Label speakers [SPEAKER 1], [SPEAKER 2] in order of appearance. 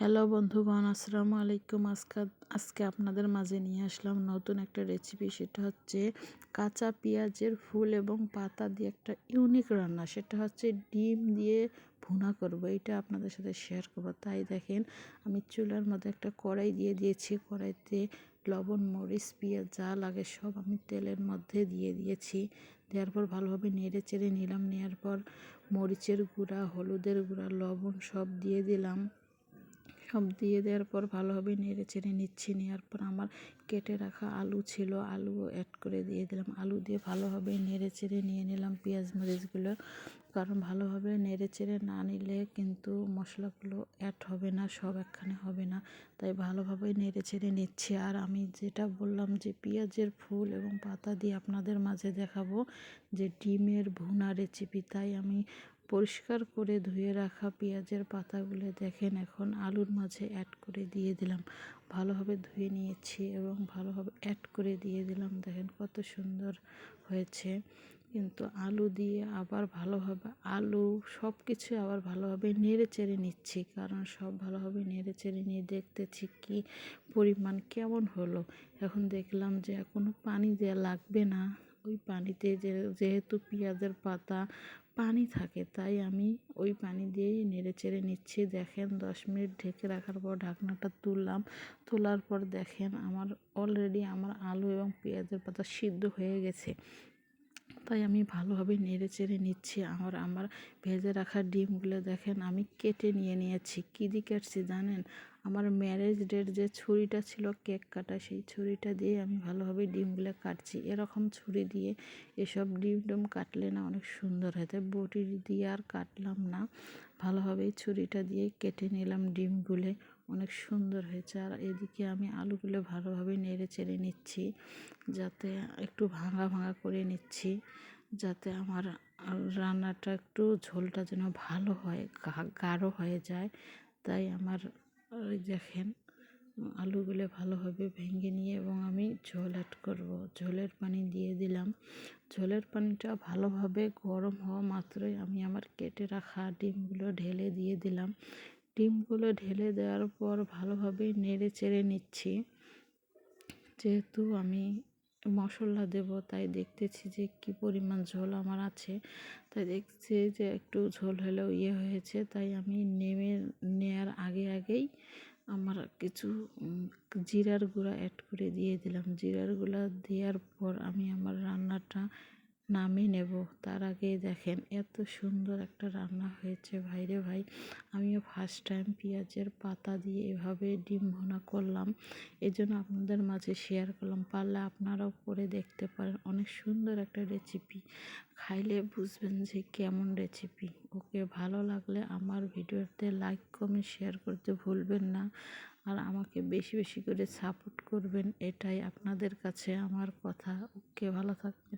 [SPEAKER 1] Hello বন্ধুগণ, আসসালামু আলাইকুম। আজকে আজকে আপনাদের মাঝে নিয়ে আসলাম নতুন একটা রেসিপি সেটা হচ্ছে কাঁচা পেঁয়াজের ফুল এবং পাতা দিয়ে একটা ইউনিক রান্না। সেটা হচ্ছে ডিম দিয়ে ভুনা করব। এটা আপনাদের সাথে শেয়ার করব। তাই দেখেন, আমি চুলার মধ্যে একটা কড়াই দিয়ে দিয়েছি। কড়াইতে লবণ, মরিচ, পেঁয়াজ যা লাগে সব আমি তেলের মধ্যে দিয়ে দিয়েছি। দেওয়ার পর ভালোভাবে নেড়ে চেড়ে নিলাম। নেওয়ার পর মরিচের গুঁড়া, হলুদের গুঁড়া, লবণ সব দিয়ে দিলাম। সব দিয়ে দেওয়ার পর ভালোভাবে নেড়ে চেড়ে নিচ্ছি। নেওয়ার পর আমার কেটে রাখা আলু ছিল, আলু অ্যাড করে দিয়ে দিলাম। আলু দিয়ে ভালোভাবে নেড়ে চেড়ে নিয়ে নিলাম পেঁয়াজ মরিচগুলো। কারণ ভালোভাবে নেড়ে চেড়ে না নিলে কিন্তু মশলাগুলো অ্যাড হবে না, সব একখানে হবে না। তাই ভালোভাবে নেড়ে চেড়ে নিচ্ছি। আর আমি যেটা বললাম যে পেঁয়াজের ফুল এবং পাতা দিয়ে আপনাদের মাঝে দেখাবো যে ডিমের ভুনা রেসিপি তাই আমি পরিষ্কার করে ধুয়ে রাখা পেঁয়াজের পাতাগুলো দেখেন, এখন আলুর মাঝে অ্যাড করে দিয়ে দিলাম। ভালোভাবে ধুয়ে নিয়েছি এবং ভালোভাবে অ্যাড করে দিয়ে দিলাম। দেখেন কত সুন্দর হয়েছে। কিন্তু আলু দিয়ে আবার ভালোভাবে, আলু সব কিছু আবার ভালোভাবে নেড়ে চেড়ে নিচ্ছি, কারণ সব ভালোভাবে নেড়ে চেড়ে নিয়ে দেখতেছি কি পরিমাণ, কেমন হলো। এখন দেখলাম যে কোনো পানি দেওয়া লাগবে না। ওই পানিতে যেহেতু পেঁয়াজের পাতা পানি থাকে, তাই আমি ওই পানি দিয়েই নেড়ে চেড়ে নিচ্ছি। দেখেন, দশ মিনিট ঢেকে রাখার পর ঢাকনাটা তুললাম। তোলার পর দেখেন, আমার অলরেডি আমার আলু এবং পেঁয়াজের পাতা সিদ্ধ হয়ে গেছে। তাই আমি ভালোভাবে নেড়ে চেড়ে নিচ্ছি। আমার আমার ভেজে রাখা ডিমগুলো দেখেন, আমি কেটে নিয়ে নিয়েছি। কী দিয়ে কাটছি জানেন? আমার ম্যারেজ ডেট যে ছুরিটা ছিল কেক কাটা, সেই ছুরিটা দিয়ে আমি ভালোভাবে ডিমগুলো কাটছি। এরকম ছুরি দিয়ে এসব ডিম ডিম কাটলে না অনেক সুন্দর হয়। তাই বটি দিয়ে আর কাটলাম না। ভালোভাবেই ছুরিটা দিয়ে কেটে নিলাম ডিমগুলো। অনেক সুন্দর হয়েছে। আর এদিকে আমি আলুগুলো ভালোভাবে নেড়ে চেড়ে নিচ্ছি, যাতে একটু ভাঙা ভাঙা করে নিচ্ছি, যাতে আমার রান্নাটা একটু ঝোলটা যেন ভালো হয় গাঢ় হয়ে যায়। তাই আমার দেখেন, আলুগুলো ভালোভাবে ভেঙে নিয়ে এবং আমি ঝোল অ্যাড করব। ঝোলের পানি দিয়ে দিলাম। ঝোলের পানিটা ভালোভাবে গরম হওয়া মাত্রই আমি আমার কেটে রাখা ডিমগুলো ঢেলে দিয়ে দিলাম। ডিমগুলো ঢেলে দেওয়ার পর ভালোভাবে নেড়ে চেড়ে নিচ্ছি। যেহেতু আমি মশলা দেব, তাই দেখতেছি যে কি পরিমাণ ঝোল আমার আছে। তাই দেখছি যে একটু ঝোল হলেও ইয়ে হয়েছে, তাই আমি নেমে নেওয়ার আগে আগেই আমার কিছু জিরার গুঁড়া অ্যাড করে দিয়ে দিলাম। জিরার গুঁড়া দেওয়ার পর আমি আমার রান্নাটা নামিয়ে নেব। তার আগে দেখেন, এত সুন্দর একটা রান্না হয়েছে। ভাইরে ভাই, আমিও ফার্স্ট টাইম পেঁয়াজের পাতা দিয়ে এভাবে ডিম ভোনা করলাম। এই জন্য আপনাদের মাঝে শেয়ার করলাম। পারলে আপনারাও করে দেখতে পারেন। অনেক সুন্দর একটা রেসিপি খাইলে বুঝবেন যে কেমন রেসিপি ওকে ভালো লাগলে আমার ভিডিওতে লাইক কমেন্ট শেয়ার করতে ভুলবেন না। আর আমাকে বেশি বেশি করে সাপোর্ট করবেন। এটাই আপনাদের কাছে আমার কথা। ওকে ভালো থাকবেন।